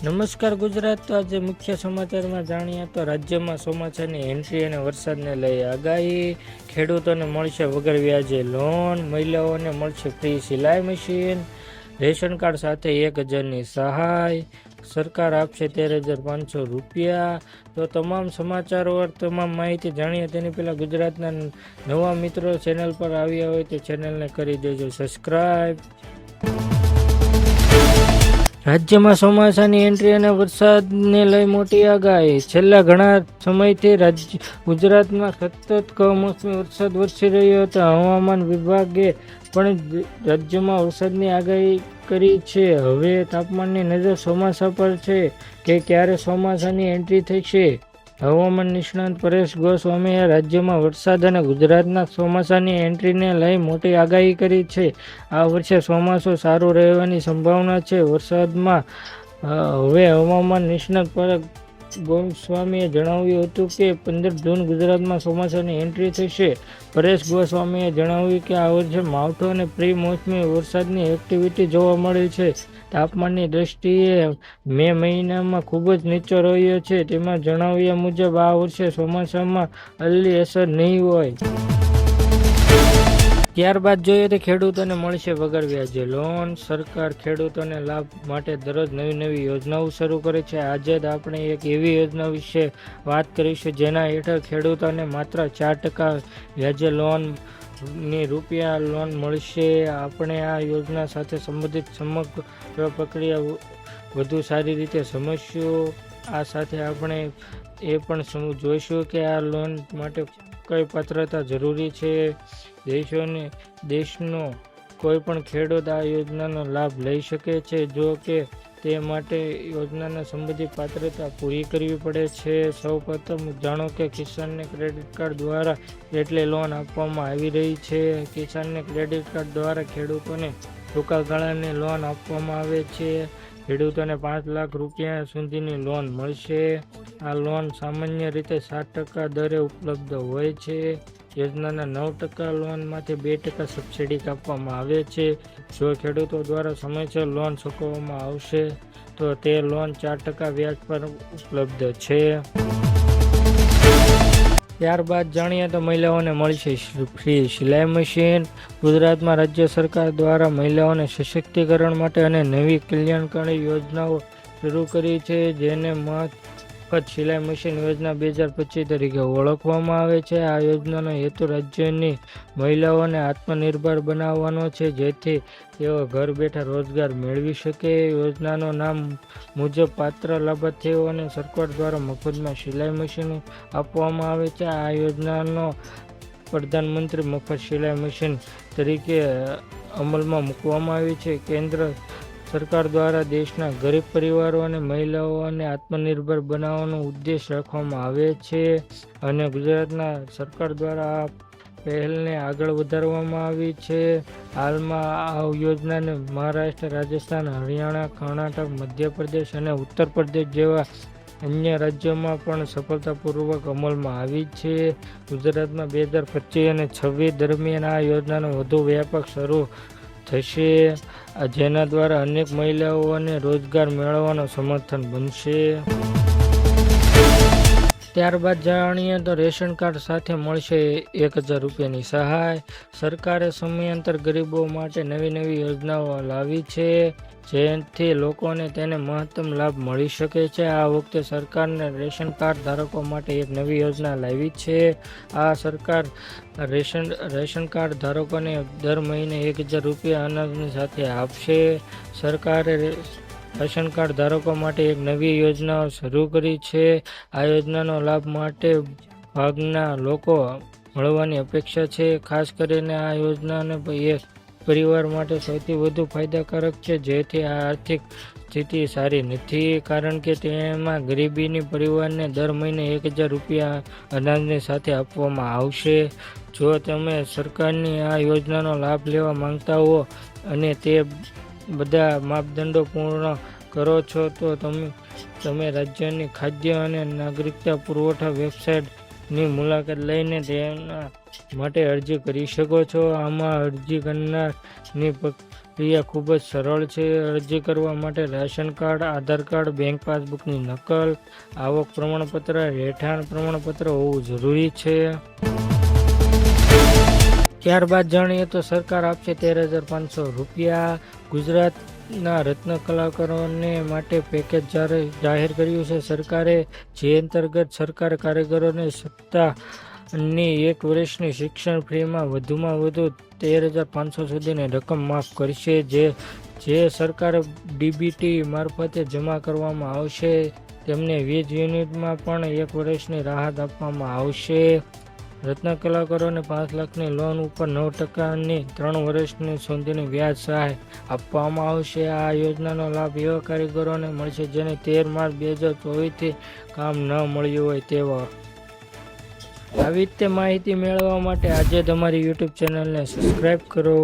નમસ્કાર ગુજરાત. તો આજે મુખ્ય સમાચારમાં જાણીએ તો રાજ્યમાં ચોમાસાની એન્ટ્રી અને વરસાદને લઈ આગાહી. ખેડૂતોને મળશે વગર વ્યાજે લોન મહિલાઓને મળશે ફ્રી સિલાઈ મશીન રેશન કાર્ડ સાથે એક હજારની સહાય. સરકાર આપશે તેર હજાર પાંચસો રૂપિયા. તો તમામ સમાચારો તમામ માહિતી જાણીએ તેની પહેલાં ગુજરાતના નવા મિત્રો ચેનલ પર આવ્યા હોય તો ચેનલને કરી દેજો સબસ્ક્રાઈબ રાજ્યમાં ચોમાસાની એન્ટ્રી અને વરસાદને લઈ મોટી આગાહી. છેલ્લા ઘણા સમયથી રાજ્ય, ગુજરાતમાં સતત કમોસમી વરસાદ વરસી રહ્યો હતો. હવામાન વિભાગે પણ રાજ્યમાં વરસાદની આગાહી કરી છે. હવે તાપમાનની નજર ચોમાસા પર છે કે ક્યારે ચોમાસાની એન્ટ્રી થશે? હવામાન નિષ્ણાંત પરેશ ગોસ્વામીએ રાજ્યમાં વરસાદ અને ગુજરાતના ચોમાસાની એન્ટ્રીને લઈ મોટી આગાહી કરી છે. આ વર્ષે ચોમાસું સારું રહેવાની સંભાવના છે. વરસાદમાં હવે હવામાન નિષ્ણાંત પર ગોસ્વામીએ જણાવ્યું હતું કે પંદર જૂન ગુજરાતમાં ચોમાસાની એન્ટ્રી થશે. પરેશ ગોસ્વામીએ જણાવ્યું કે આ વર્ષે માવઠો અને પ્રી મોસમી વરસાદની એક્ટિવિટી જોવા મળી છે. તાપમાનની દ્રષ્ટિએ મે મહિનામાં ખૂબ જ નીચો રહ્યો છે. તેમાં જણાવ્યા મુજબ આ વર્ષે ચોમાસામાં અલ્લી અસર નહીં હોય. ત્યારબાદ જોઈએ તો ખેડૂતોને મળશે વગર વ્યાજે લોન. સરકાર ખેડૂતોને લાભ માટે દરરોજ નવી નવી યોજનાઓ શરૂ કરે છે. આજે જ આપણે એક એવી યોજના વિશે વાત કરીશું જેના હેઠળ ખેડૂતોને માત્ર ચાર ટકા વ્યાજે લોન ની રૂપિયા લોન મળશે. આપણે આ યોજના સાથે સંબંધિત સમગ્ર પ્રક્રિયા વધુ સારી રીતે સમજશું. આ સાથે આપણે એ પણ જોઈશું કે આ લોન માટે કઈ પાત્રતા જરૂરી છે. દેશોને, દેશનો કોઈ પણ ખેડૂત આ યોજનાનો લાભ લઈ શકે છે. જો કે તે માટે યોજનાના સંબંધિત પાત્રતા પૂરી કરવી પડે છે. સૌપ્રથમ જાણો કે કિસાનને ક્રેડિટ કાર્ડ દ્વારા કેટલી લોન આપવામાં આવી રહી છે. કિસાનને ક્રેડિટ કાર્ડ દ્વારા ખેડૂતોને ટૂંકા ગાળાની લોન આપવામાં આવે છે. ખેડૂતોને પાંચ લાખ રૂપિયા સુધીની લોન મળશે. આ લોન સામાન્ય રીતે સાત ટકા દરે ઉપલબ્ધ હોય છે. યોજનાના નવ ટકા લોનમાંથી બે ટકા સબસિડી કાપવામાં આવે છે. જો ખેડૂતો દ્વારા સમયસર લોન ચૂકવવામાં આવશે, તો તે લોન ચાર ટકા વ્યાજ પર ઉપલબ્ધ છે. ત્યારબાદ જાણીએ તો મહિલાઓને મળશે ફ્રી સિલાઈ મશીન. ગુજરાતમાં રાજ્ય સરકાર દ્વારા મહિલાઓને સશક્તિકરણ માટે અને નવી કલ્યાણકારી યોજનાઓ શરૂ કરી છે, જેને મફત સિલાઈ મશીન યોજના બે હજાર પચીસ તરીકે ઓળખવામાં આવે છે. આ યોજનાનો હેતુ રાજ્યની મહિલાઓને આત્મનિર્ભર બનાવવાનો છે, જેથી તેઓ ઘર બેઠા રોજગાર મેળવી શકે. યોજનાનું નામ મુજબ પાત્ર લાભાર્થીઓને સરકાર દ્વારા મફતમાં સિલાઈ મશીન આપવામાં આવે છે. આ યોજનાનો પ્રધાનમંત્રી મફત સિલાઈ મશીન તરીકે અમલમાં મૂકવામાં આવી છે. કેન્દ્ર સરકાર દ્વારા દેશના ગરીબ પરિવારો અને મહિલાઓને આત્મનિર્ભર બનાવવાનો ઉદ્દેશ રાખવામાં આવે છે અને ગુજરાતના સરકાર દ્વારા આ પહેલને આગળ વધારવામાં આવી છે. હાલમાં આ યોજનાને મહારાષ્ટ્ર, રાજસ્થાન, હરિયાણા, કર્ણાટક, મધ્યપ્રદેશ અને ઉત્તર પ્રદેશ જેવા અન્ય રાજ્યોમાં પણ સફળતાપૂર્વક અમલમાં આવી છે. ગુજરાતમાં બે હજાર પચીસ અને છવ્વીસ દરમિયાન આ યોજનાનો વધુ વ્યાપક શરૂ થશે. જેના દ્વારા અનેક મહિલાઓને રોજગાર મેળવવાનો સમર્થન બનશે. ત્યારબાદ જાણીએ તો રેશન કાર્ડ સાથે મળશે એક હજાર રૂપિયાની સહાય. સરકારે સમયાંતર ગરીબો માટે નવી નવી યોજનાઓ લાવી છે, જેથી લોકોને તેને મહત્તમ લાભ મળી શકે છે. આ વખતે સરકારને રેશન કાર્ડ ધારકો માટે એક નવી યોજના લાવી છે. આ સરકાર રેશન રેશન કાર્ડ ધારકોને દર મહિને એક હજાર રૂપિયા અનાજની સાથે આપશે. સરકારે રેશન કાર્ડ ધારકો માટે એક નવી યોજના શરૂ કરી છે. આ યોજનાનો લાભ માટે ભાગના લોકો મળવાની અપેક્ષા છે. ખાસ કરીને આ યોજનાને એક પરિવાર માટે સૌથી વધુ ફાયદાકારક છે. જેથી આ આર્થિક સ્થિતિ સારી નથી, કારણ કે તેમાં ગરીબીની પરિવારને દર મહિને એક હજાર રૂપિયા અનાજની સાથે આપવામાં આવશે. જો તમે સરકારની આ યોજનાનો લાભ લેવા માંગતા હો અને તે બધા માપદંડો પૂર્ણ કરો છો તો તમે તમે રાજ્યની ખાદ્ય અને નાગરિકતા પુરવઠા વેબસાઇટની મુલાકાત લઈને તેના માટે અરજી કરી શકો છો. આમાં અરજી કરનારની પ્રક્રિયા ખૂબ જ સરળ છે. અરજી કરવા માટે ration card, Aadhaar card, bank પાસબુકની નકલ, આવક પ્રમાણપત્ર, રહેઠાણ પ્રમાણપત્ર હોવું જરૂરી છે. ત્યારબાદ જાણીએ તો સરકાર આપશે તેર હજાર પાંચસો રૂપિયા. ગુજરાતના રત્ન કલાકારોને માટે પેકેજ જાહેર જાહેર કર્યું છે. સરકારે જે અંતર્ગત સરકાર કારીગરોને સત્તાની એક વર્ષની શિક્ષણ ફીમાં વધુમાં વધુ તેર હજાર પાંચસો સુધીની રકમ માફ કરશે, જે જે સરકાર ડીબીટી મારફતે જમા કરવામાં આવશે. તેમને વીજ યુનિટમાં પણ એક વર્ષની રાહત આપવામાં આવશે. રત્ન કલાકારોને પાંચ લાખની લોન ઉપર નવ ટકાની ત્રણ વર્ષની સુધીની વ્યાજ સહાય આપવામાં આવશે. આ યોજનાનો લાભ એવા કારીગરોને મળશે જેને તેર માર્ચ બે હજાર ચોવીસથી કામ ન મળ્યું હોય તેવા. આવી રીતે માહિતી મેળવવા માટે આજે તમારી યુટ્યુબ ચેનલને સબસ્ક્રાઈબ કરો.